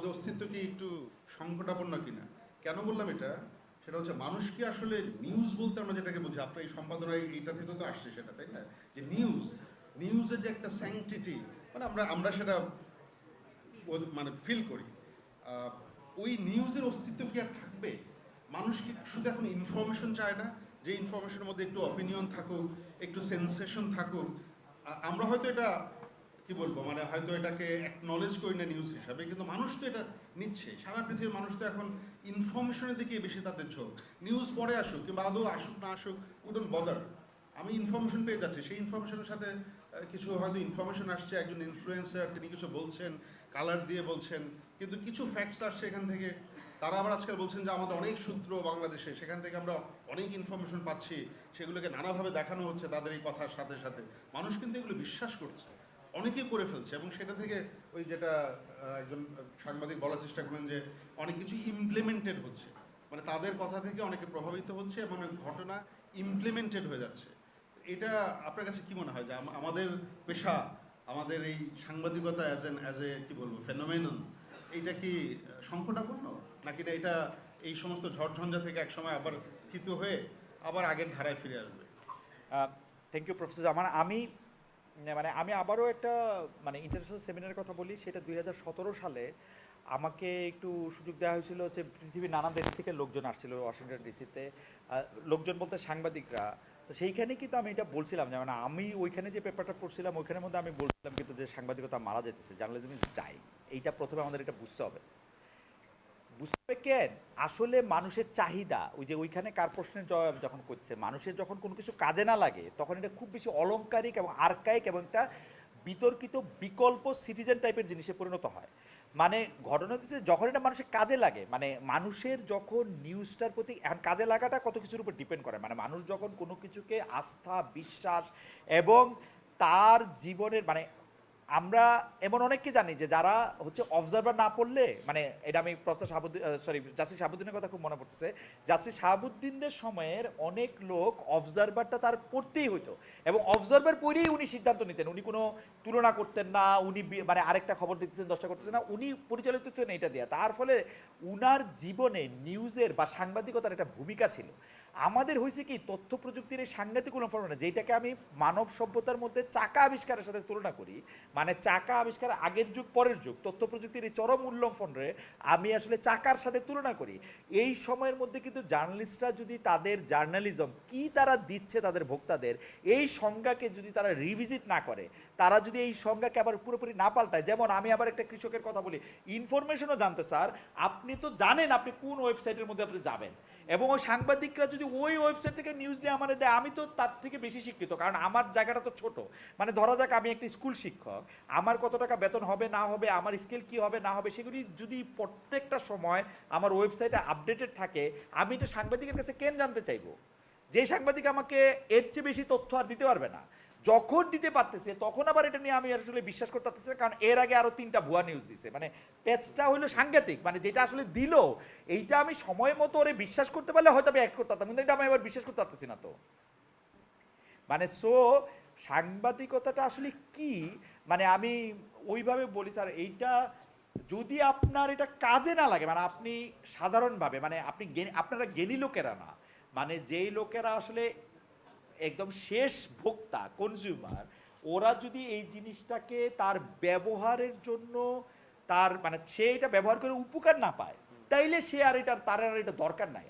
আমাদের অস্তিত্ব কি একটু সংকটাপন্ন কিনা? কেন বললাম এটা? সেটা হচ্ছে মানুষ কি আসলে নিউজ বলতে আমরা যেটাকে বুঝি, আপনার এই সম্পাদনা এইটা থেকে তো আসছে সেটা, তাই না? যে নিউজ নিউজের যে একটা স্যাংটিটি মানে আমরা আমরা সেটা মানে ফিল করি। ওই নিউজের অস্তিত্ব কি আর থাকবে? মানুষ কি শুধু এখন ইনফরমেশন চায় না? যে ইনফরমেশনের মধ্যে একটু অপিনিয়ন থাকুক, একটু সেন্সেশন থাকুক আমরা হয়তো এটা কি বলব মানে হয়তো এটাকে অ্যাকনলেজ করি না নিউজ হিসাবে, কিন্তু মানুষ তো এটা নিচ্ছে। সারা পৃথিবীর মানুষ তো এখন ইনফরমেশনের দিকে বেশি তাদের ঝোঁক। নিউজ পরে আসুক, কিংবা আদৌ আসুক, না আসুক উডন বদার আমি ইনফরমেশন পেয়ে যাচ্ছি, সেই ইনফরমেশনের সাথে কিছু হয়তো ইনফরমেশন আসছে, একজন ইনফ্লুয়েন্সার তিনি কিছু বলছেন কালার দিয়ে বলছেন, কিন্তু কিছু ফ্যাক্টস আসছে এখান থেকে। তারা আবার আজকাল বলছেন যে আমাদের অনেক সূত্র বাংলাদেশে, সেখান থেকে আমরা অনেক ইনফরমেশন পাচ্ছি, সেগুলোকে নানাভাবে দেখানো হচ্ছে তাদের এই কথার সাথে সাথে। মানুষ কিন্তু এগুলো বিশ্বাস করছে। অনেকেই করে ফেলছে এবং সেটা থেকে ওই যেটা একজন সাংবাদিক বলার চেষ্টা করলেন যে অনেক কিছু ইমপ্লিমেন্টেড হচ্ছে। মানে তাদের কথা থেকে অনেকে প্রভাবিত হচ্ছে এবং ঘটনা ইমপ্লিমেন্টেড হয়ে যাচ্ছে। এটা আপনার কাছে কি মনে হয়? যে আমাদের পেশা আমাদের এই সাংবাদিকতা অ্যাজ এন অ্যাজ এ কি বলব ফেনোমেনন এইটা কি আহ, সংকটাপন্ন? নাকি না এটা এই সমস্ত ঝড়ঝঞ্ঝা থেকে একসময় আবার থিত হয়ে আবার আগের ধারায় ফিরে আসবে? থ্যাংক ইউ প্রফেসর আমার আমি মানে আমি আবারও একটা মানে ইন্টারন্যাশনাল সেমিনারের কথা বলি, সেটা দুই হাজার সতেরো সালে আমাকে একটু সুযোগ দেওয়া হয়েছিল যে পৃথিবীর নানা দেশ থেকে লোকজন আসছিল ওয়াশিংটন ডিসিতে লোকজন বলতে সাংবাদিকরা। তো সেইখানে কিন্তু আমি এটা বলছিলাম যে মানে আমি ওইখানে যে পেপারটা পড়ছিলাম, ওইখানের মধ্যে আমি বলছিলাম কিন্তু যে সাংবাদিকতা মারা যেতেছে জার্নালিজম ইজ ডাই এইটা প্রথমে আমাদের এটা বুঝতে হবে। বুঝতে কেন আসলে মানুষের চাহিদা, ওই যে ওইখানে কার প্রশ্নের জবাব যখন করছে, মানুষের যখন কোনো কিছু কাজে না লাগে, তখন এটা খুব বেশি অলংকারিক এবং আর্কাইক এবং একটা বিতর্কিত বিকল্প সিটিজেন টাইপের জিনিসে পরিণত হয়। মানে ঘটনা হচ্ছে যখন এটা মানুষের কাজে লাগে মানে মানুষের যখন নিউজটার প্রতি এখন কাজে লাগাটা কত কিছুর উপর ডিপেন্ড করে? মানে মানুষ যখন কোনো কিছুকে আস্থা, বিশ্বাস এবং তার জীবনের মানে আমরা এমন অনেককে জানি যে যারা হচ্ছে অবজারভার না পড়লে মানে এটা আমি প্রফেসর শাহাবুদ্দিন সরি জাস্টিস শাহাবুদ্দিনের কথা খুব মনে পড়তেছে জাস্টিস শাহাবুদ্দিনদের সময়ের অনেক লোক অবজারভারটা তার পড়তেই হতো এবং অবজারভার পড়েই উনি সিদ্ধান্ত নিতেন। উনি কোনো তুলনা করতেন না, উনি মানে আরেকটা খবর দিতেছেন, দশটা করতেছেন না, উনি পরিচালিত হতেন এটা দেওয়া তার ফলে উনার জীবনে নিউজের বা সাংবাদিকতার একটা ভূমিকা ছিল। আমাদের হয়েছে কি, তথ্য প্রযুক্তির এই সাংঘাতিক যেটাকে আমি মানব সভ্যতার মধ্যে চাকা আবিষ্কারের সাথে তুলনা করি মানে চাকা আবিষ্কার আগের যুগ, পরের যুগ, তথ্য প্রযুক্তির এই চরম উল্লম্ফনরে আমি আসলে চাকার সাথে তুলনা করি। এই সময়ের মধ্যে কিন্তু জার্নালিস্টরা যদি তাদের জার্নালিজম কি তারা দিচ্ছে তাদের ভোক্তাদের, এই সংজ্ঞাকে যদি তারা রিভিজিট না করে, তারা যদি এই সংজ্ঞাকে আবার পুরোপুরি না পাল্টায়, যেমন আমি আবার একটা কৃষকের কথা বলি ইনফরমেশনও জানতে স্যার, আপনি তো জানেন আপনি কোন ওয়েবসাইটের মধ্যে আপনি যাবেন। এবং ওই সাংবাদিকরা যদি ওই ওয়েবসাইট থেকে নিউজ দিয়ে আমার দেয়, আমি তো তার থেকে বেশি শিক্ষিত, কারণ আমার জায়গাটা তো ছোট। মানে ধরা যাক আমি একটি স্কুল শিক্ষক আমার কত টাকা বেতন হবে, না হবে, আমার স্কিল কি হবে, না হবে, সেগুলি যদি প্রত্যেকটা সময় আমার ওয়েবসাইটে আপডেটেড থাকে, আমি তো সাংবাদিকের কাছে কেন জানতে চাইব? যে সাংবাদিক আমাকে এর চেয়ে বেশি তথ্য আর দিতে পারবে না। যখন দিতে পারতেছে, তখন আবার এটা নিয়ে আমি আসলে বিশ্বাস করতে পারতেছি কারণ এর আগে আরও তিনটা ভুয়া নিউজ দিছে। মানে পেজটা হলো সাংঘাতিক মানে যেটা আসলে দিল, এইটা আমি সময় মতো ওরে বিশ্বাস করতে পারলে হয়তো আমি অ্যাড করতে পারতাম, কিন্তু এটা আমি এবার বিশ্বাস করতে পারতেছি না তো। মানে সো সাংবাদিকতাটা আসলে কি? মানে আমি ওইভাবে বলি, স্যার, এইটা যদি আপনার এটা কাজে না লাগে মানে আপনি সাধারণভাবে মানে আপনি আপনারা জ্ঞানী লোকেরা না মানে যেই লোকেরা আসলে একদম শেষ ভোক্তা কনজিউমার ওরা যদি এই জিনিসটাকে তার ব্যবহারের জন্য তার মানে সে এটা ব্যবহার করে উপকার না পায়, তাইলে সে আর এটা তার আর এটা দরকার নাই।